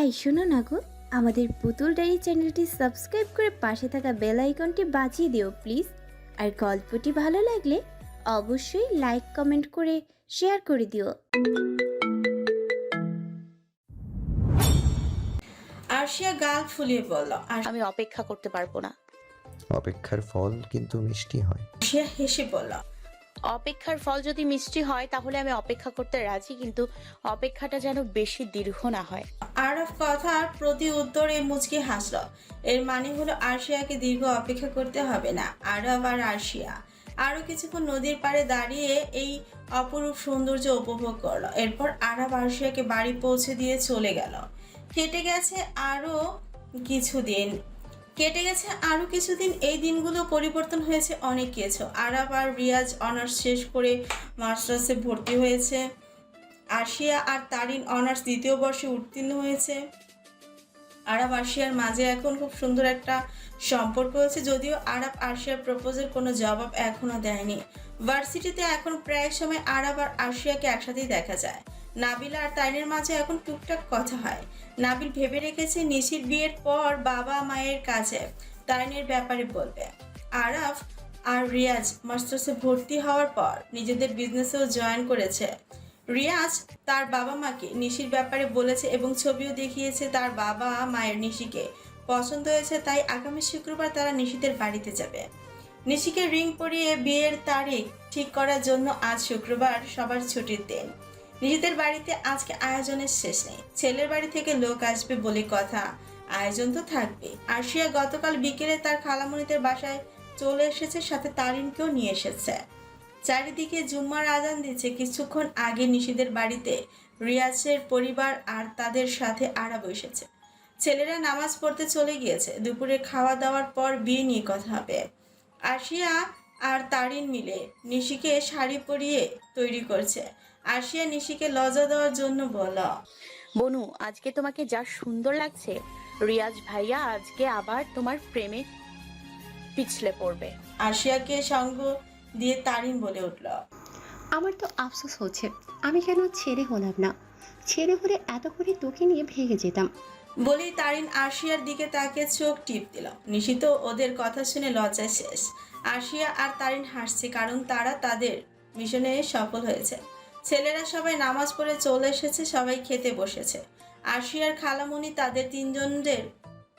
এই শোনো না গো আমাদের পুতুল ডায়েরি চ্যানেলটি সাবস্ক্রাইব করে পাশে থাকা বেল আইকনটি বাজিয়ে দিও প্লিজ। আর গল্পটি ভালো লাগলে অবশ্যই লাইক কমেন্ট করে শেয়ার করে দিও। আরশিয়া গাল ফুলিয়ে বলল আমি অপেক্ষা করতে পারব না। অপেক্ষার ফল কিন্তু মিষ্টি হয়। আরশিয়া হেসে বলল অপেক্ষার ফল যদি মিষ্টি হয়, তাহলে আমি অপেক্ষা করতে রাজি, কিন্তু অপেক্ষাটা যেন বেশি দীর্ঘ না হয়। আরফ কথার প্রতি উত্তরে মুচকি হাসল। এর মানে হলো আরশিয়াকে দীর্ঘ অপেক্ষা করতে হবে না। আরব আর আরশিয়া। আরও কিছুক্ষণ নদীর পাড়ে দাঁড়িয়ে এই অপরূপ সৌন্দর্য উপভোগ করল। এরপর আরব আরশিয়াকে বাড়ি পৌঁছে দিয়ে চলে গেল। কেটে গেছে আরও কিছুদিন। কেটে গেছে আরও কিছুদিন। এই দিনগুলো পরিবর্তন হয়েছে অনেক কিছু। আরব আর রিয়াজ অনার্স শেষ করে মাস্টার্সে ভর্তি হয়েছে। আরশিয়া আর তারিন অনার্স দ্বিতীয় বর্ষে উত্তীর্ণ হয়েছে। আরব আরশিয়ার মাঝে এখন খুব সুন্দর একটা সম্পর্ক হয়েছে যদিও আরব আরশিয়ার প্রপোজের কোনো জবাব এখনও দেয়নি। ভার্সিটিতে এখন প্রায় সময় আরব আর আশিয়াকে একসাথেই দেখা যায়। নাবিলা আর তাইনের মাঝে এখন টুকটাক কথা হয়। নাবিল ভেবে রেখেছে নিশির বিয়ের পর বাবা মায়ের কাছে তাইনের ব্যাপারে বলবে আরব আর রিয়াজ মাস্টার্সে ভর্তি হওয়ার পর নিজেদের বিজনেসেও জয়েন করেছে। রিয়াজ তার বাবা মাকে নিশির ব্যাপারে বলেছে এবং ছবিও দেখিয়েছে তার বাবা মায়ের নিশিকে। পছন্দ হয়েছে তাই আগামী শুক্রবার তারা নিশিদের বাড়িতে যাবে। নিশিকে রিং পরিয়ে বিয়ের তারিখ ঠিক করার জন্য আজ শুক্রবার সবার ছুটির দিন। নিজেদের বাড়িতে আজকে আয়োজনের শেষ নেই। ছেলের বাড়ি থেকে লোক আসবে বলে কথা। আয়োজন তো থাকবে আরশিয়া গতকাল বিকেলে তার খালামণিদের বাসায় চলে এসেছে, সাথে তারিনকেও নিয়ে এসেছে। চারিদিকে জুম্মার আজান দিচ্ছে কিছুক্ষণ আগে নিশিদের বাড়িতে রিয়াজের পরিবার আর তাদের সাথে আড়া বসেছে ছেলেরা নামাজ পড়তে চলে গিয়েছে। দুপুরে খাওয়া দাওয়ার পর বিয়ে নিয়ে কথা হবে। আশিয়া আর তারিন মিলে নিশিকে শাড়ি পরিয়ে তৈরি করছে। আশিয়া নিশিকে লজা দেওয়ার জন্য বল বনু আজকে তোমাকে যা সুন্দর লাগছে রিয়াজ ভাইয়া আজকে আবার তোমার প্রেমে পিছলে পড়বে। আশিয়াকে সঙ্গ দিয়ে তারিন বলে উঠল আমার তো আফসোস হচ্ছে আমি কেন ছেড়ে হলাম না? ছেড়ে হলে এত করে তোকে নিয়ে ভেঙে যেতাম। বলেই তারিন আশিয়ার দিকে তাকে চোখ টিপ দিল। নিশিত ওদের কথা শুনে লজ্জায় শেষ। আশিয়া আর তারিন হাসছে কারণ তারা তাদের মিশনে সফল হয়েছে। ছেলেরা সবাই নামাজ পড়ে চলে এসেছে, সবাই খেতে বসেছে। আশিয়ার খালামণি তাদের তিনজনদের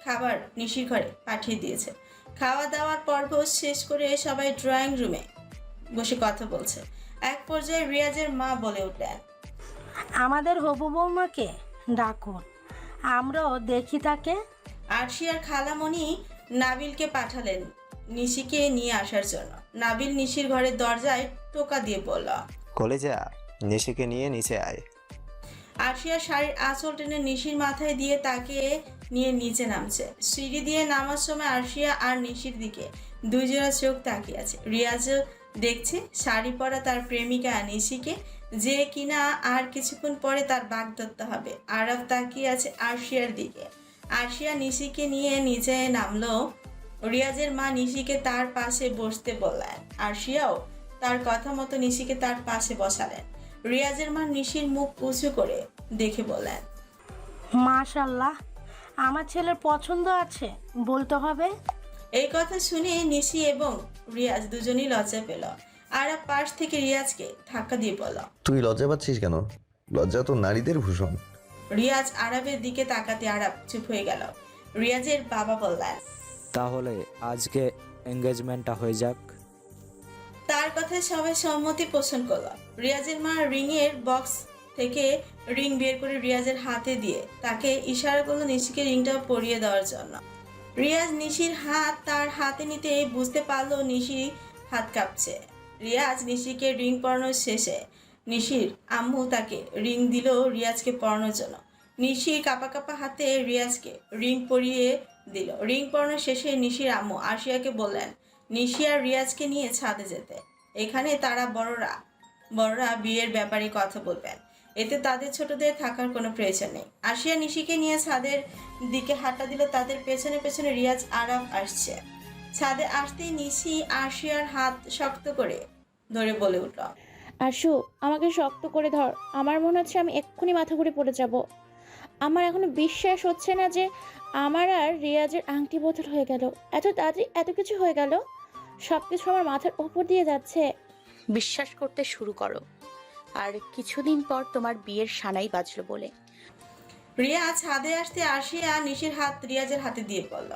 খাবার নিশির ঘরে পাঠিয়ে দিয়েছে। খাওয়া দাওয়ার পর্ব শেষ করে সবাই ড্রয়িং রুমে বসে কথা বলছে। এক পর্যায়ে রিয়াজের মা বলে উঠলেন, আমাদের হবু বৌমাকে ডাকুন। আমরাও দেখি তাকে। আরশিয়ার খালামণি নাবিলকে পাঠালেন নিশিকে নিয়ে আসার জন্য। নাবিল নিশির ঘরের দরজায় টোকা দিয়ে বলল কলেজা নিশিকে নিয়ে নিচে আয়। আরশিয়া শাড়ির আঁচল টেনে নিশির মাথায় দিয়ে তাকে নিয়ে নিচে নামছে। সিঁড়ি দিয়ে নামার সময় আরশিয়া আর নিশির দিকে দুই জোড়া চোখ তাকিয়ে আছে। রিয়াজও দেখছে শাড়ি পরা তার প্রেমিকা নিশিকে যে কিনা আর কিছুক্ষণ পরে তার বাগ ধরতে হবে। আরব তাকিয়ে আছে আরশিয়ার দিকে। আরশিয়া নিশিকে নিয়ে নিচে নামলো। রিয়াজের মা নিশিকে তার পাশে বসতে বললেন। আরশিয়াও তার কথা মতো নিশিকে তার পাশে বসালেন। রিয়াজের মা নিশির মুখ উঁচু করে দেখে বললেন মাশাল্লাহ আমার ছেলের পছন্দ আছে বলতে হবে। এই কথা শুনে নিশি এবং রিয়াজ দুজনেই লজ্জা পেল। আর পাশ থেকে রিয়াজকে ধাক্কা দিয়ে বলল তুই লজ্জা পাচ্ছিস কেন? লজ্জা তো নারীদের ভূষণ। রিয়াজ আরবের দিকে তাকাতে আরব চুপ হয়ে গেল। রিয়াজের বাবা বললেন তাহলে আজকে এঙ্গেজমেন্টটা হয়ে যাক। তার কথায় সবাই সম্মতি পোষণ করল। রিয়াজের মা রিং এর বক্স থেকে রিং বের করে রিয়াজের হাতে দিয়ে তাকে ইশারা করল নিশিকে রিংটা পরিয়ে দেওয়ার জন্য। রিয়াজ নিশির হাত তার হাতে নিতে বুঝতে পারল নিশি হাত কাঁপছে। রিয়াজ নিশিকে রিং পরানোর শেষে নিশির আম্মু তাকে রিং দিল রিয়াজকে পরানোর জন্য। নিশি কাপা কাপা হাতে রিয়াজকে রিং পরিয়ে দিল। রিং পরানোর শেষে নিশির আম্মু আশিয়াকে বললেন, নিশি আর রিয়াজকে নিয়ে ছাদে যেতে। এখানে তারা বড়রা বড়রা বিয়ের ব্যাপারে কথা বলবেন। এতে তাদের ছোটদের থাকার কোনো প্রয়োজন নেই। আশিয়া নিশিকে নিয়ে ছাদের দিকে হাঁটা দিল। তাদের পেছনে পেছনে রিয়াজ আরাম আসছে। ছাদে আসতে নিশি আশিয়ার হাত শক্ত করে ধরে বলে উঠল আশু আমাকে শক্ত করে ধর। আমার মনে হচ্ছে আমি এক্ষুনি মাথা ঘুরে পড়ে যাব। আমার এখনও বিশ্বাস হচ্ছে না যে আমার আর রিয়াজের আংটি বদল হয়ে গেল। এত তাড়াতাড়ি এত কিছু হয়ে গেল? সব কিছু আমার মাথার ওপর দিয়ে যাচ্ছে। বিশ্বাস করতে শুরু করো। আর কিছুদিন পর তোমার বিয়ের সানাই বাজলো বলে। রিয়া ছাদে আসতে আসিয়া নিশির হাত রিয়াজের হাতে দিয়ে বলল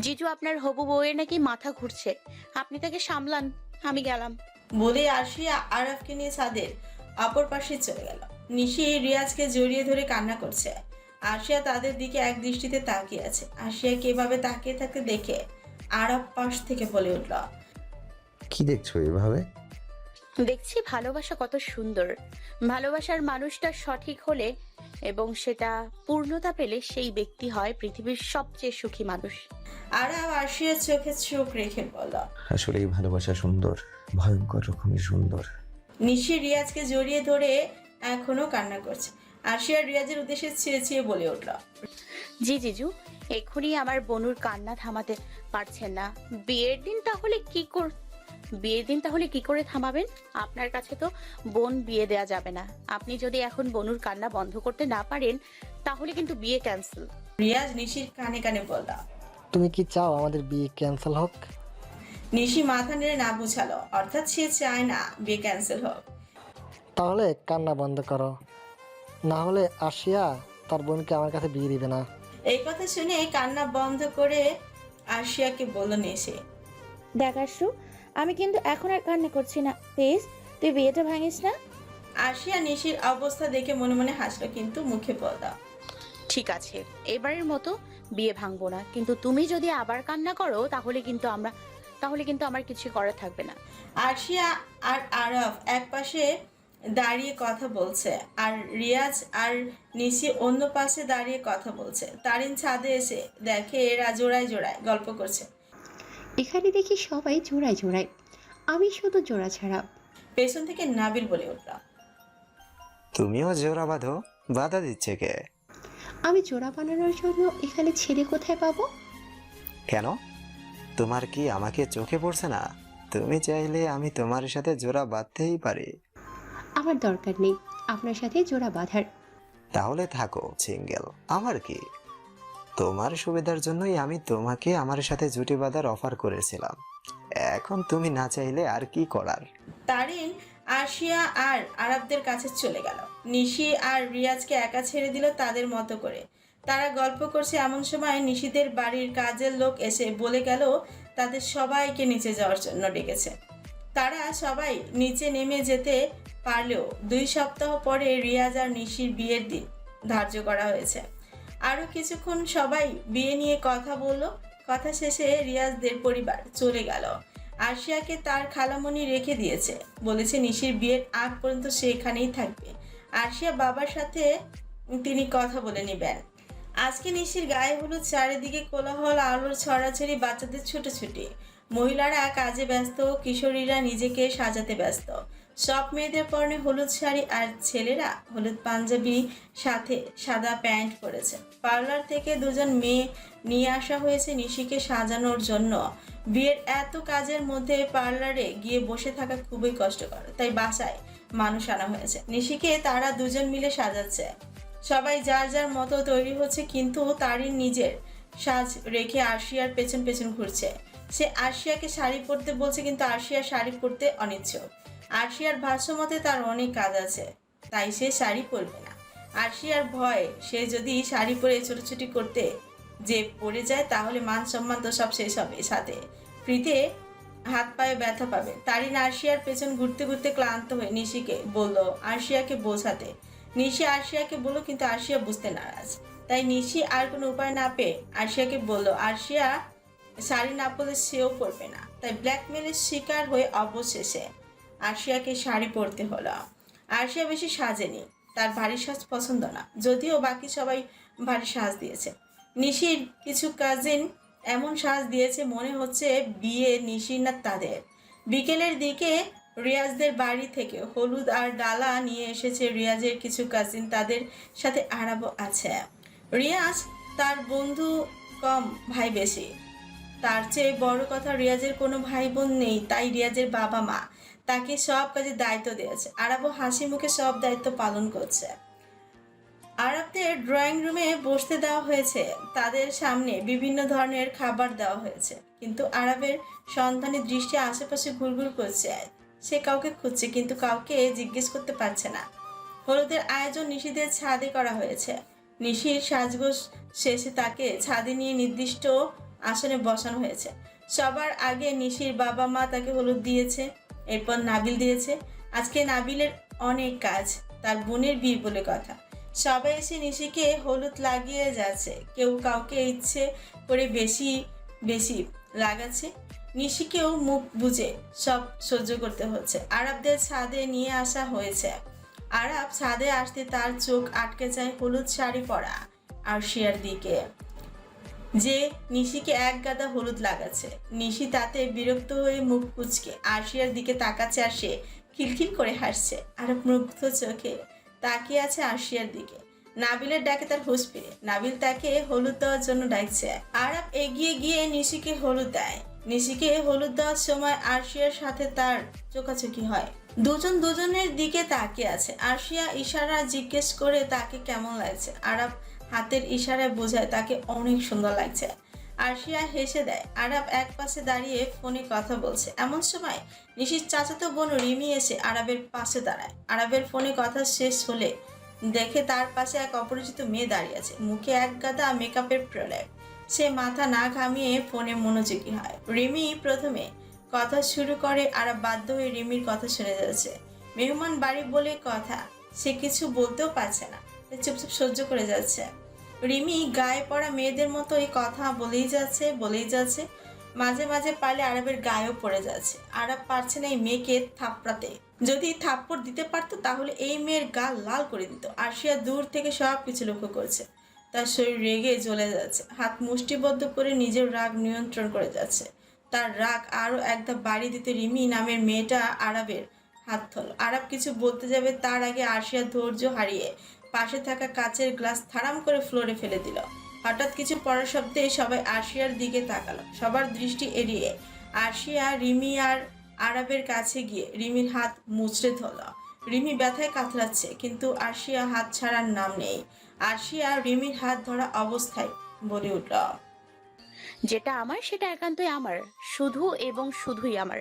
জিজু আপনার হবু বউয়ের নাকি মাথা ঘুরছে। আপনি তাকে সামলান আমি গেলাম। বলে আসিয়া আরাফকে নিয়ে ছাদের অপর পাশে চলে গেল। নিশি রিয়াজকে জড়িয়ে ধরে কান্না করছে। আশিয়া তাদের দিকে এক দৃষ্টিতে তাকিয়ে আছে। আশিয়া কীভাবে তাকিয়ে থাকতে দেখে আরব পাশ থেকে বলে উঠল কি দেখছ এভাবে? দেখছি ভালোবাসা কত সুন্দর। ভালোবাসার মানুষটা সঠিক হলে এবং সেটা পূর্ণতা পেলে সেই ব্যক্তি হয় পৃথিবীর সবচেয়ে সুখী মানুষ। আরশিয়ার চোখে চোখ রেখে বলল আসলে এই ভালোবাসা সুন্দর ভয়ঙ্কর রকমের সুন্দর। নিশি রিয়াজকে জড়িয়ে ধরে এখনও কান্না করছে। আরশিয়া রিয়াজের উদ্দেশ্যে ছিঁড়ে ছিঁড়ে বলে উঠল। জি জিজু এক্ষুনি আমার বনুর কান্না থামাতে পারছেন না। বিয়ের দিন তাহলে কি কর বিয়ের দিন তাহলে কি করে থামাবেন? আপনার কাছে তো বোন বিয়ে দেয়া যাবে না। আপনি যদি এখন বনুর কান্না বন্ধ করতে না পারেন তাহলে কিন্তু বিয়ে ক্যান্সেল রিয়াজ নিশির কানে কানে বলল তুমি কি চাও আমাদের বিয়ে ক্যান্সেল হোক? নিশি মাথা নেড়ে না বুঝালো। অর্থাৎ সে চায় না বিয়ে ক্যান্সেল হোক। তাহলে কান্না বন্ধ করো। না হলে আসিয়া তার বোনকে আমার কাছে বিয়ে দিবে না। এই কথা শুনে কান্না বন্ধ করে আরশিয়াকে বলল নিশি। দেখ আশু আমি কিন্তু এখন আর কান্না করছি না। প্লিজ তুই বিয়েটা ভাঙিস না? আরশিয়া নিশির অবস্থা দেখে মনে মনে হাসলো কিন্তু মুখে বলল ঠিক আছে এবারের মতো বিয়ে ভাঙবো না। কিন্তু তুমি যদি আবার কান্না করো তাহলে কিন্তু আমরা তাহলে কিন্তু আমার কিছু করার থাকবে না। আরশিয়া আর আরফ এক পাশে দাঁড়িয়ে কথা বলছে আর রিয়াজ আর নিশি অন্য পাশে দাঁড়িয়ে কথা বলছে। তারিন ছাদে এসে দেখে এরা জোড়ায় জোড়ায় গল্প করছে। এখানে দেখি সবাই জোড়ায় জোড়ায়। আমি শুধু জোড়া ছাড়া। পেছন থেকে নাবিল বলে উঠল। তুমিও জোড়া বাঁধো বাধা দিচ্ছে কে? আমি জোড়া বানানোর জন্য এখানে ছেলে কোথায় পাবো? কেন? তোমার কি আমাকে চোখে পড়ছে না? তুমি চাইলে আমি তোমার সাথে জোড়া বাঁধতেই পারি। আমার দরকার নেই আপনার সাথে জোড়া বাঁধার। তাহলে থাকো সিঙ্গেল। আমার কি? তোমার সুবিধার জন্যই আমি তোমাকে আমার সাথে জুটি বাঁধার অফার করেছিলাম। এখন তুমি না চাইলে আর কি করার? তারিন আরশিয়া আর আরবদের কাছে চলে গেল। নিশি আর রিয়াজকে একা ছেড়ে দিল তাদের মতো করে। তারা গল্প করছে এমন সময় নিশিদের বাড়ির কাজের লোক এসে বলে গেল, তাদের সবাইকে নিচে যাওয়ার জন্য ডেকেছে। তারা সবাই নিচে নেমে যেতে পারলেও দুই সপ্তাহ পরে রিয়াজ আর নিশির বিয়ের দিন ধার্য করা হয়েছে। আরও কিছুক্ষণ সবাই বিয়ে নিয়ে কথা বলল। কথা শেষে রিয়াজদের পরিবার চলে গেল। আরশিয়াকে তার খালামণি রেখে দিয়েছে। বলেছে, নিশির বিয়ের আগ পর্যন্ত সে এখানেই থাকবে। আরশিয়া বাবার সাথে তিনি কথা বলে নেবেন। আজকে নিশির গায়ে হলুদ, চারিদিকে কোলাহল, আলোর ছড়াছড়ি, বাচ্চাদের ছুটোছুটি। মহিলারা কাজে ব্যস্ত, কিশোরীরা নিজেকে সাজাতে ব্যস্ত। সব মেয়েদের পরনে হলুদ শাড়ি আর ছেলেরা হলুদ পাঞ্জাবি, সাথে সাদা প্যান্ট পরেছে। পার্লার থেকে দুজন মেয়ে নিয়ে আসা হয়েছে নিশিকে সাজানোর জন্য। বিয়ের এত কাজের মধ্যে পার্লারে গিয়ে বসে থাকা খুবই কষ্টকর, তাই বাসায় মানুষ আনা হয়েছে। নিশিকে তারা দুজন মিলে সাজাচ্ছে। সবাই যার যার মতো তৈরি হচ্ছে, কিন্তু তারই নিজের সাজ রেখে আরশিয়ার পেছন পেছন ঘুরছে। সে আরশিয়াকে শাড়ি পরতে বলছে, কিন্তু আরশিয়া শাড়ি পরতে অনিচ্ছুক। আরশিয়ার ভাষ্য মতে তার অনেক কাজ আছে, তাই সে শাড়ি পরবে না। আরশিয়ার ভয় সে যদি শাড়ি পরে ছোটাছুটি করতে যে পড়ে যায়, তাহলে মান সম্মান তো সব শেষ হবে সাথে। ফ্রিতে হাত পায়ে ব্যথা পাবে। তারিন আরশিয়ার পেছন ঘুরতে ঘুরতে ক্লান্ত হয়ে নিশিকে বলল, আরশিয়াকে বোঝাতে। নিশি আরশিয়াকে বলল, কিন্তু আরশিয়া বুঝতে নারাজ। তাই নিশি আর কোনো উপায় না পেয়ে আরশিয়াকে বলল, আরশিয়া শাড়ি না পরলে সেও পরবে না। তাই ব্ল্যাকমেলের শিকার হয়ে অবশেষে আরশিয়াকে শাড়ি পরতে হলো। আরশিয়া বেশি সাজেনি। তার ভারী সাজ পছন্দ না। যদিও বাকি সবাই ভারী সাজ দিয়েছে। নিশির কিছু কাজিন এমন সাজ দিয়েছে, মনে হচ্ছে বিয়ে নিশির না তাদের। বিকেলের দিকে রিয়াজদের বাড়ি থেকে হলুদ আর ডালা নিয়ে এসেছে রিয়াজের কিছু কাজিন তাদের সাথে আরাবও আছে। রিয়াজ তার বন্ধু কম ভাই বেশি। তার চেয়ে বড় কথা রিয়াজের কোনো ভাই বোন নেই, তাই রিয়াজের বাবা মা। তাকে সব কাজে দায়িত্ব দিয়েছে। আরাবও হাসি মুখে সব দায়িত্ব পালন করছে। আরবদের ড্রয়িং রুমে বসতে দেওয়া হয়েছে। তাদের সামনে বিভিন্ন ধরনের খাবার দেওয়া হয়েছে। কিন্তু আরবের সন্তানের দৃষ্টি আশেপাশে ঘুরঘুর করছে। সে কাউকে খুঁজছে, কিন্তু কাউকে জিজ্ঞেস করতে পারছে না। হলুদের আয়োজন নিশিদের ছাদে করা হয়েছে। নিশির সাজগোজ শেষে তাকে ছাদে নিয়ে নির্দিষ্ট আসনে বসানো হয়েছে। সবার আগে নিশির বাবা মা তাকে হলুদ দিয়েছে। এরপর নাবিল দিয়েছে, আজকে নাবিলের অনেক কাজ, তার বোনের বিয়ে বলে কথা। সবাই এসে নিশিকে হলুদ লাগিয়ে যাচ্ছে, কেউ কাউকে ইচ্ছে করে বেশি বেশি লাগাচ্ছে। নিশিকেও মুখ বুঝে সব সহ্য করতে হচ্ছে। আরবদের ছাদে নিয়ে আসা হয়েছে। আরব ছাদে আসতে তার চোখ আটকে যায় হলুদ শাড়ি পরা আরশিয়ার দিকে। যে নিশিকে এক গাদা হলুদ লাগাচ্ছে। নিশি তাতে বিরক্ত হয়ে মুখ কুচকে, আরশিয়ার দিকে তাকাচ্ছে আর সে খিলখিল করে হাসছে। আরব মুগ্ধ চোখে তাকিয়ে আছে আরশিয়ার দিকে। নাবিলের ডাকে তার হুঁশ ফিরে। নাবিল তাকে হলুদ দেওয়ার জন্য ডাকছে। আরব এগিয়ে গিয়ে নিশিকে হলুদ দেয়। নিশিকে হলুদ দেওয়ার সময় আরশিয়ার সাথে তার চোখাচোখি হয়। দুজন দুজনের দিকে তাকিয়ে আছে। আরশিয়া ইশারা জিজ্ঞেস করে তাকে কেমন লাগছে। আরব হাতের ইশারায় বোঝায় তাকে অনেক সুন্দর লাগছে। আরশিয়া হেসে দেয়, আরব এক পাশে দাঁড়িয়ে ফোনে কথা বলছে। এমন সময় নিশির চাচাতো বোন রিমি এসে আরবের পাশে দাঁড়ায়। আরবের ফোনে কথা শেষ হলে দেখে তার পাশে এক অপরিচিত মেয়ে দাঁড়িয়ে আছে। মুখে এক গাদা মেকআপের প্রলেপ। সে মাথা না ঘামিয়ে ফোনে মনোযোগী হয়। রিমি প্রথমে কথা শুরু করে আর বাধ্য হয়ে রিমির কথা শুনে যাচ্ছে। মেহমান বাড়ি বলে কথা, সে কিছু বলতেও পারছে না। চুপচুপ সহ্য করে যাচ্ছে। রিমি গায়ে পড়া মেয়েদের মতো এই কথা বলেই যাচ্ছে বলেই যাচ্ছে। মাঝে মাঝে পারলে আরবের গায়েও পড়ে যাচ্ছে। আরব পারছে না এই মেয়েকে থাপড়াতে। যদি থাপ্পড় দিতে পারতো তাহলে এই মেয়ের গাল লাল করে দিত। আরশিয়া দূর থেকে সব কিছু লক্ষ্য করছে। তার শরীর রেগে জ্বলে যাচ্ছে। হাত মুষ্টিবদ্ধ করে নিজের রাগ নিয়ন্ত্রণ করে যাচ্ছে। তার রাগ আরও একটা বাড়ি দিতে রিমি নামের মেয়েটা আরবের হাত ধরল। আরব কিছু বলতে যাবে তার আগে আরশিয়া ধৈর্য হারিয়ে পাশে থাকা কাচের গ্লাস থারাম করে ফ্লোরে ফেলে দিল। হঠাৎ কিছু পড়ার শব্দে সবাই আরশিয়ার দিকে তাকালো। সবার দৃষ্টি এড়িয়ে আরশিয়া রিমি আর আরবের কাছে গিয়ে রিমির হাত মুচড়ে ধরল। রিমি ব্যথায় কাতরাচ্ছে, কিন্তু আরশিয়া হাত ছাড়ার নাম নেই। আরশিয়া রিমির হাত ধরা অবস্থায় বলে উঠল, যেটা আমার, সেটা একান্তই আমার। শুধু এবং শুধুই আমার।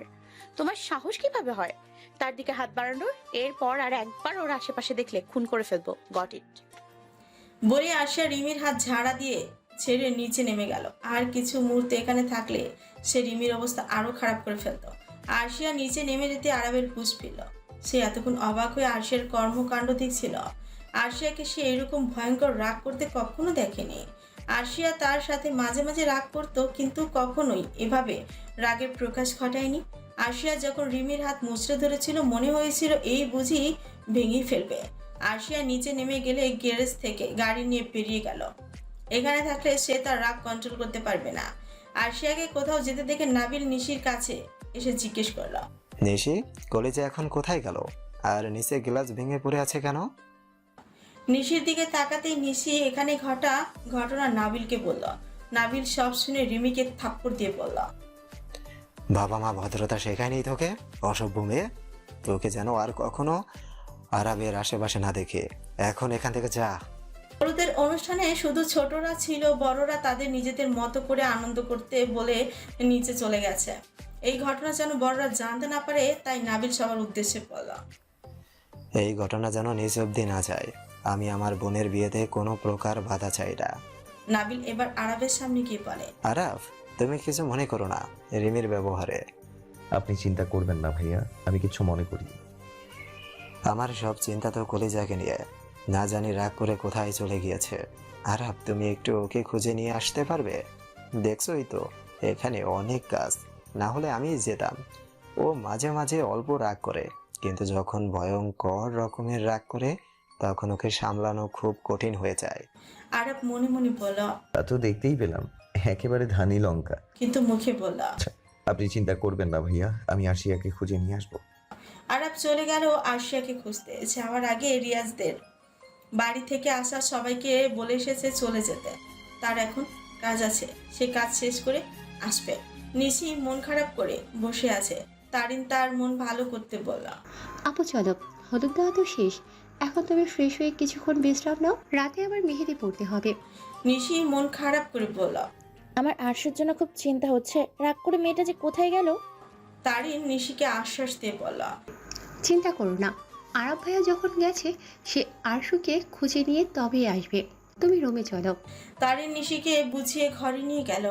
তোমার সাহস কীভাবে হয়? তার দিকে হাত বাড়ানোর, এরপর আর একবার ওর আশেপাশে দেখলে খুন করে ফেলব। গট ইট বলে আরশিয়া রিমির হাত ঝাড়া দিয়ে ছেড়ে নিচে নেমে গেল। আর কিছু মুহূর্তে এখানে থাকলে সে রিমির অবস্থা আরও খারাপ করে ফেলতো। আরশিয়া নিচে নেমে যেতে আরবের হুঁশ ফিরল সে এতক্ষণ অবাক হয়ে আরশিয়ার কর্মকাণ্ড দেখছিল। আরশিয়াকে সে এরকম ভয়ঙ্কর রাগ করতে কখনো দেখেনি। আরশিয়া তার সাথে মাঝে মাঝে রাগ করত, কিন্তু কখনোই এভাবে রাগের প্রকাশ ঘটায়নি। আরশিয়া যখন রিমির হাত মুচড়ে ধরেছিল মনে হয়েছিল এই বুঝি ভেঙে ফেলবে। আরশিয়া নিচে নেমে গেলে গ্যারেজ থেকে গাড়ি নিয়ে বেরিয়ে গেল। এখানে থাকলে সে তার রাগ কন্ট্রোল করতে পারবে না। আরশিয়াকে কোথাও যেতে দেখে নাবিল নিশির কাছে এসে জিজ্ঞেস করল নিশি কলেজে এখন কোথায় গেল? আর নিচে গ্লাস ভেঙে পড়ে আছে কেন? নিশির দিকে তাকাতেই নিশি এখানে ঘটা ঘটনা নাবিলকে বলল। নাবিল সব শুনে রিমিকে থাপ্পড় দিয়ে বলল বাবা মা ভদ্রতা শেখায়নি তোকে? অসভ্য মেয়ে। তোকে যেন আর কখনো আরবের আশেপাশে না দেখে। এখন এখান থেকে যা। হলুদের অনুষ্ঠানে শুধু ছোটরা ছিল বড়রা তাদের নিজেদের মতো করে আনন্দ করতে বলে নিচে চলে গেছে। এই ঘটনা যেন বড়রা জানতে না পারে তাই নাবিল সবার উদ্দেশ্যে বলল এই ঘটনা যেন নিজ অব্দি না যায়। আমি আমার বোনের বিয়েতে কোনো প্রকার বাধা চাই না। নাবিল এবার আরবের সামনে গিয়ে বলে আরাফ তুমি কিছু মনে করো না রিমির ব্যবহারে। আপনি চিন্তা করবেন না ভাইয়া আমি কিছু মনে করি। আমার সব চিন্তা তো কলেজাকে নিয়ে। না জানি রাগ করে কোথায় চলে গিয়েছে। আরাফ তুমি একটু ওকে খুঁজে নিয়ে আসতে পারবে? দেখছোই তো এখানে অনেক কাজ। না হলে আমি যেতাম। ও মাঝে মাঝে অল্প রাগ করে কিন্তু যখন ভয়ঙ্কর রকমের রাগ করে তখন ওকে সামলানো খুব কঠিন হয়ে যায়। আরব মনে মনে বলল তা তো দেখতেই পেলাম। একেবারে ধানি লঙ্কা। কিন্তু মুখে বলল আপনি চিন্তা করবেন না ভাইয়া আমি আশিয়াকে খুঁজে নিয়ে আসব। আরব চলে গেল আরশিয়াকে খুঁজতে। যাওয়ার আগে রিয়াজদের বাড়ি থেকে আসা সবাইকে বলে এসেছে চলে যেতে। তার এখন কাজ আছে। সে কাজ শেষ করে আসবে। নিশি মন খারাপ করে বসে আছে। তারিন তার মন ভালো করতে বলল আপু চলো হলুদ দেওয়া তো শেষ। এখন তুমি ফ্রেশ হয়ে কিছুক্ষণ বিশ্রাম নাও। রাতে আবার মেহেদি পড়তে হবে। নিশি মন খারাপ করে বলল আমার আরশুর জন্য খুব চিন্তা হচ্ছে। রাগ করে মেয়েটা যে কোথায় গেল? তারিন নিশিকে আশ্বাস দিয়ে বলল চিন্তা করো না। আরব ভাইয়া যখন গেছে সে আরশুকে খুঁজে নিয়ে তবেই আসবে। তুমি রুমে চলো। তারিন নিশিকে বুঝিয়ে ঘরে নিয়ে গেল।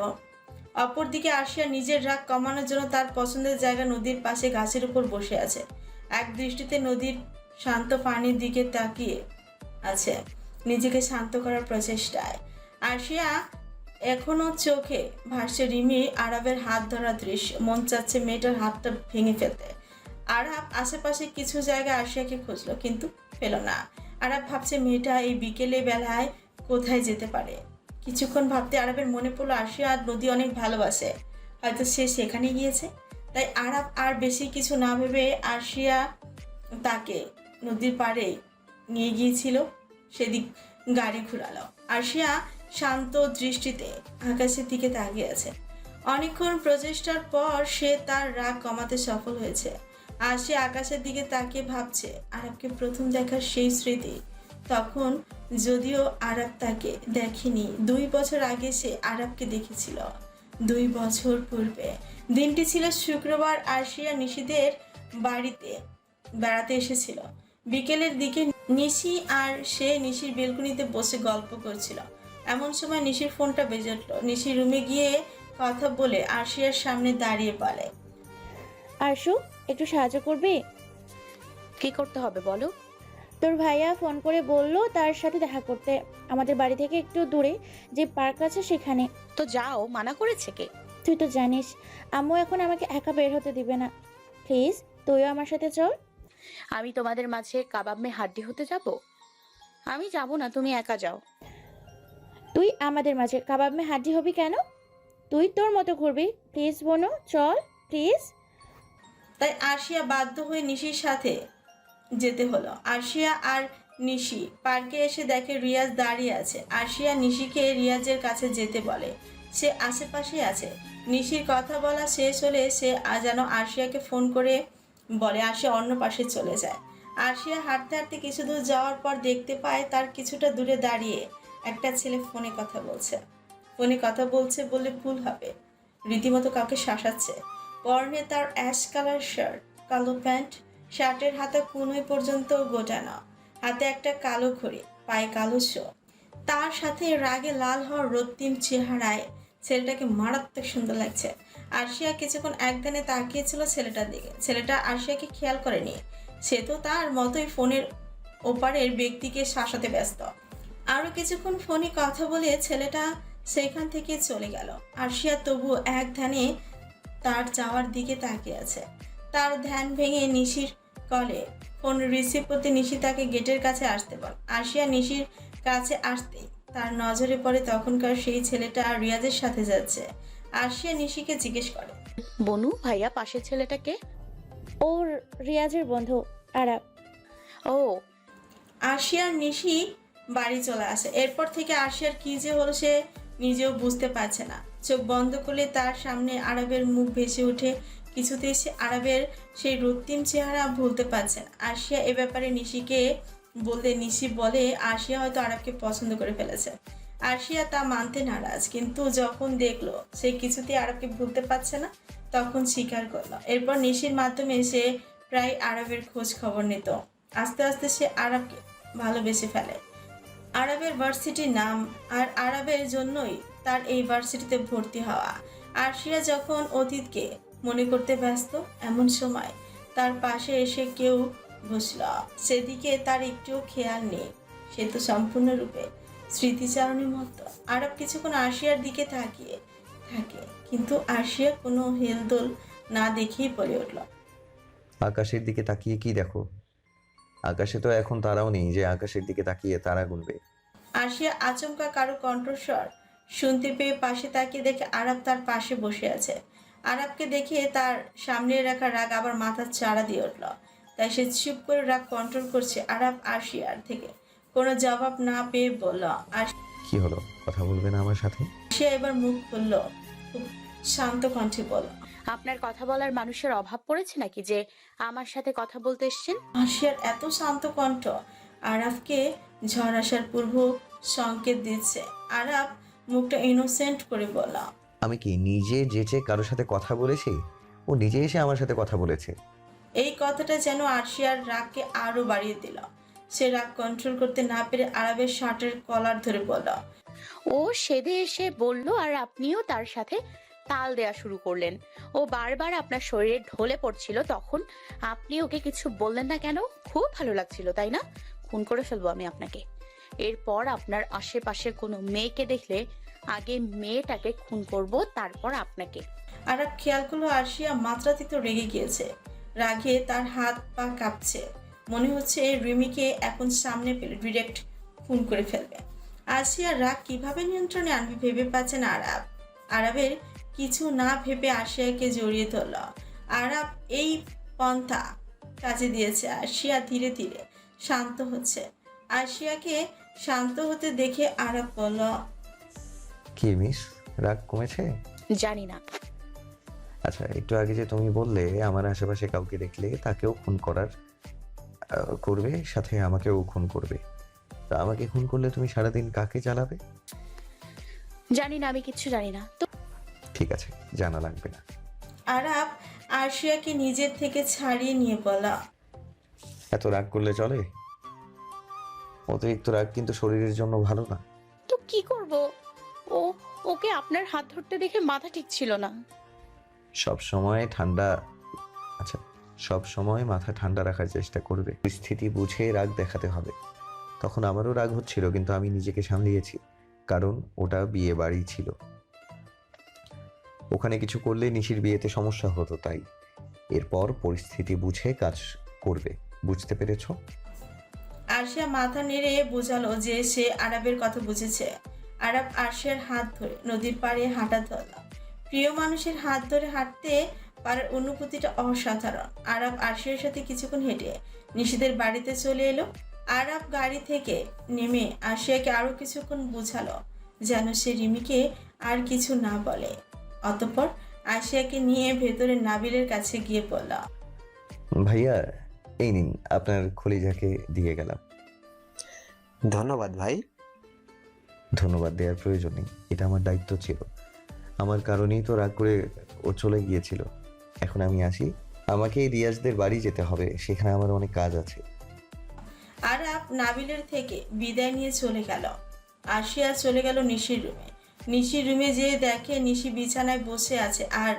অপরদিকে আসিয়া নিজের রাগ কমানোর জন্য তার পছন্দের জায়গা নদীর পাশে গাছের উপর বসে আছে। এক দৃষ্টিতে নদীর শান্ত পানির দিকে তাকিয়ে আছে। নিজেকে শান্ত করার প্রচেষ্টায়। আরশিয়া এখনও চোখে ভাসছে রিমি আরবের হাত ধরা দৃশ্য। মন চাচ্ছে মেয়েটার হাতটা ভেঙে ফেলতে। আরব আশেপাশে কিছু জায়গায় আরশিয়াকে খুঁজলো, কিন্তু পেল না। আরব ভাবছে মেয়েটা এই বিকেলে বেলায় কোথায় যেতে পারে। কিছুক্ষণ ভাবতে আরবের মনে পড়ল আরশিয়া আর নদী অনেক ভালোবাসে। হয়তো সে সেখানে গিয়েছে। তাই আরব আর বেশি কিছু না ভেবে আরশিয়া তাকে নদীর পাড়ে নিয়ে গিয়েছিল। সেদিক গাড়ি ঘুরালো। আরশিয়া শান্ত দৃষ্টিতে আকাশের দিকে তাকিয়ে আছে। অনেকক্ষণ প্রচেষ্টার পর সে তার রাগ কমাতে সফল হয়েছে। আর সে আকাশের দিকে তাকিয়ে ভাবছে, আরবকে প্রথম দেখার সেই স্মৃতি। তখন যদিও আরব তাকে দেখেনি, দুই বছর আগে সে আরবকে দেখেছিল। দুই বছর পূর্বে। দিনটি ছিল শুক্রবার, আরশিয়া নিশিদের বাড়িতে বেড়াতে এসেছিল। বিকেলের দিকে নিশি আর সে নিশির বেলকুনিতে বসে গল্প করছিল। এমন সময় নিশির ফোনটা বেজে উঠল। নিশি রুমে গিয়ে কথা বলে আরশিয়ার সামনে দাঁড়িয়ে বলে আরশু একটু সাহায্য করবি? কি করতে হবে বলো? তোর ভাইয়া ফোন করে বলল তার সাথে দেখা করতে। আমাদের বাড়ি থেকে একটু দূরে যে পার্ক আছে সেখানে। তো যাও মানা করেছে কে? তুই তো জানিস আম্মু এখন আমাকে একা বের হতে দিবে না। প্লিজ তুইও আমার সাথে চল। আমি তোমাদের মাঝে কাবাব মে হাড্ডি হতে যাব? আমি যাব না তুমি একা যাও। তুই আমাদের মাঝে কাবাব মে হাড্ডি হবি কেন? তুই তোর মতো ঘুরবি। প্লিজ বোনো, চল, প্লিজ। তাই আরশিয়া বাধ্য হয়ে নিশির সাথে যেতে হলো। আরশিয়া আর নিশি পার্কে এসে দেখে রিয়াজ দাঁড়িয়ে আছে। আরশিয়া নিশিকে রিয়াজের কাছে যেতে বলে। সে আশেপাশে আছে। নিশির কথা বলা শেষ হলে সে যেন আরশিয়াকে ফোন করে বলে, আরশিয়া অন্য পাশে চলে যায়। আরশিয়া হাঁটতে হাঁটতে কিছু দূর যাওয়ার পর দেখতে পায় তার কিছুটা দূরে দাঁড়িয়ে একটা ছেলে ফোনে কথা বলছে। ফোনে কথা বলছে বললে ভুল হবে। রীতিমতো কাউকে শাসাচ্ছে। পরনে তার অ্যাশ কালার শার্ট, কালো প্যান্ট, শার্টের হাতে কুনোই পর্যন্ত গোটানো। হাতে একটা কালো ঘড়ি, পায়ে কালো শো। তার সাথে রাগে লাল হওয়ার রক্তিম চেহারায় ছেলেটাকে মারাত্মক সুন্দর লাগছে। আরশিয়া কিছুক্ষণ একদানে তাকিয়েছিল ছেলেটার দিকে। ছেলেটা আরশিয়াকে খেয়াল করেনি। সে তো তার মতোই ফোনের ওপারের ব্যক্তিকে শাসাতে ব্যস্ত। আরও কিছুক্ষণ ফোনে কথা বলে ছেলেটা সেখান থেকে চলে গেল। আরশিয়া তবু এক ধ্যানে তার যাওয়ার দিকে তাকিয়ে আছে। তার ধ্যান ভেঙে নিশির কলে ফোন রিসিভ করতে নিশি তাকে গেটের কাছে আসতে বল। আসিয়া নিশির কাছে আসতেই তার নজরে পড়ে তখনকার সেই ছেলেটা রিয়াজের সাথে যাচ্ছে। আসিয়া নিশিকে জিজ্ঞেস করে বনু ভাইয়া পাশের ছেলেটাকে ওর রিয়াজের বন্ধু আরাব। ও। আশিয়ার নিশি বাড়ি চলে আসে। এরপর থেকে আশিয়ার কি যে হলো সে নিজেও বুঝতে পারছে না। চোখ বন্ধ করলে তার সামনে আরবের মুখ ভেসে ওঠে। কিছুতেই সে আরবের সেই রক্তিম চেহারা ভুলতে পারছে না। আশিয়া এ ব্যাপারে নিশিকে বলতে, নিশি বলে আশিয়া হয়তো আরবকে পছন্দ করে ফেলেছে। আশিয়া তা মানতে নারাজ, কিন্তু যখন দেখল সে কিছুতেই আরবকে ভুলতে পারছে না, তখন স্বীকার করল। এরপর নিশির মাধ্যমে সে প্রায় আরবের খোঁজ খবর নিত। আস্তে আস্তে সে আরবকে ভালোবেসে ফেলে। আরবের ভার্সিটির নাম আর আরবের জন্যই তার এই ভার্সিটিতে ভর্তি হওয়া। আরশিয়া যখন অতীতকে মনে করতে ব্যস্ত এমন সময় তার পাশে এসে কেউ বসল। সেদিকে তার একটুও খেয়াল নেই। সে তো সম্পূর্ণরূপে স্মৃতিচারণের মতো আরব কিছুক্ষণ আশিয়ার দিকে তাকিয়ে থাকে, কিন্তু আশিয়া কোনো হেলদোল না দেখেই বলে উঠল, আকাশের দিকে তাকিয়ে কি দেখো? আকাশে তো এখন তারাও নেই যে আকাশের দিকে তাকিয়ে তারা গুনবে। আশিয়া আচমকা কারও কণ্ঠস্বর শুনতে পেয়ে পাশে তাকিয়ে দেখে আরব তার পাশে বসে আছে। আরবকে দেখে তার সামনে রাখা রাগ আবার মাথার চাড়া দিয়ে উঠল। তাই সে চুপ করে রাগ কন্ট্রোল করছে আরব আশিয়ার থেকে। কোনো জবাব না পেয়ে বলল কি হলো? কথা বলবে না আমার সাথে? আশিয়া এবার মুখ খুলল খুব শান্ত কণ্ঠে বলল আপনার কথা বলার মানুষের অভাব পড়েছে নাকি যে আমার সাথে কথা বলতে এসছেন? আশিয়ার এত শান্ত কণ্ঠ আরাফকে ঝড় আসার পূর্ব সংকেত দিচ্ছে। আরাফ মুখটা ইনোসেন্ট করে বলল আমি কি নিজে যেচে কারোর সাথে কথা বলেছি? ও নিজে এসে আমার সাথে কথা বলেছে। এই কথাটা যেন আরশিয়ার রাগকে আরও বাড়িয়ে দিল। সে রাগ কন্ট্রোল করতে না পেরে আরবের শার্টের কলার ধরে বলল ও সেদে এসে বলল আর আপনিও তার সাথে তাল দেয়া শুরু করলেন। ও বারবার আপনার শরীরে ঢলে পড়ছিল, তখন আপনি ওকে কিছু বললেন না কেন? খুব ভালো লাগছিল, তাই না? খুন করে ফেলব আমি আপনাকে। এরপর আপনার আশেপাশে কোনো মেয়েকে দেখলে আগে মেয়েটাকে খুন করব, তারপর আপনাকে। আরাব খেয়াল করল আরশিয়া মাত্রাতীত রেগে গিয়েছে। রাগে তার হাত পা কাঁপছে। মনে হচ্ছে রিমিকে এখন সামনে পেলে ডিরেক্ট খুন করে ফেলবে। আরশিয়ার রাগ কীভাবে নিয়ন্ত্রণে আনবে ভেবে পাচ্ছেন আরাব। আরবের কিছু না ভেবে আশিয়াকে জড়িয়ে ধরল। আরাব এই পন্থা কাজে দিয়েছে। আশিয়া ধীরে ধীরে শান্ত হচ্ছে। আশিয়াকে শান্ত হতে দেখে আরাব বলল কি মিস? রাগ কমেছে? জানি না। আচ্ছা একটু আগে যে তুমি বললে আমার আশেপাশে কাউকে দেখলে তাকেও খুন করার আহ, করবে সাথে আমাকেও খুন করবে। তা আমাকে খুন করলে তুমি সারাদিন কাকে জ্বালাবে? জানি না আমি কিচ্ছু জানি না। তো ঠিক আছে জানা লাগবে না। আরাব আরশিয়াকে নিজের থেকে ছাড়িয়ে নিয়ে বলা। এত রাগ করলে চলে? অতিরিক্ত রাগ কিন্তু শরীরের জন্য ভালো না। তো কি করব? ও ওকে আপনার হাত ধরতে দেখে মাথা ঠিক ছিল না। সব সময় ঠান্ডা আচ্ছা সব সময় মাথা ঠান্ডা রাখার চেষ্টা করবে। পরিস্থিতি বুঝে রাগ দেখাতে হবে। তখন আমারও রাগ হচ্ছিল কিন্তু আমি নিজেকে সামলিয়েছি কারণ ওটা বিয়ে বাড়ি ছিল। ওখানে কিছু করলে নিশির বিয়েতে সমস্যা হতো তাই। এরপর পরিস্থিতি বুঝে কাজ করবে। বুঝতে পেরেছ? আরশিয়া মাথা নেড়ে বোঝালো যে সে আরবের কথা বুঝেছে। আরব আরশিয়ার হাত ধরে নদীর পাড়ে হাঁটা ধরল। প্রিয় মানুষের হাত ধরে হাঁটতে পারার অনুভূতিটা অসাধারণ। আরব আরশিয়ার সাথে কিছুক্ষণ হেঁটে নিশিদের বাড়িতে চলে এলো। আরব গাড়ি থেকে নেমে আরশিয়াকে আরও কিছুক্ষণ বুঝালো যেন সে রিমিকে আর কিছু না বলে। অতঃপর আশিয়াকে নিয়ে ভেতরে নাবিলের কাছে গিয়ে বলল ভাইয়া এই নিন আপনার খলিজাকে দিয়ে গেলাম। ধন্যবাদ ভাই। ধন্যবাদ দেওয়ার প্রয়োজন নেই এটা আমার দায়িত্ব ছিল। আমার কারণেই তো রাগ করে ও চলে গিয়েছিল। এখন আমি আসি আমাকে এই রিয়াজদের বাড়ি যেতে হবে সেখানে আমার অনেক কাজ আছে। আরাব নাবিলের থেকে বিদায় নিয়ে চলে গেল। আশিয়া চলে গেল নিশির রুমে। নিশির রুমে যেয়ে দেখে নিশি বিছানায় বসে আছে আর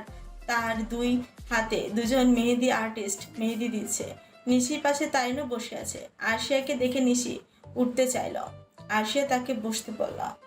তার দুই হাতে দুজন মেহেদি আর্টিস্ট মেহেদি দিচ্ছে। নিশির পাশে তাইনও বসে আছে। আশিয়াকে দেখে নিশি উঠতে চাইল। আর তাকে বসতে বলল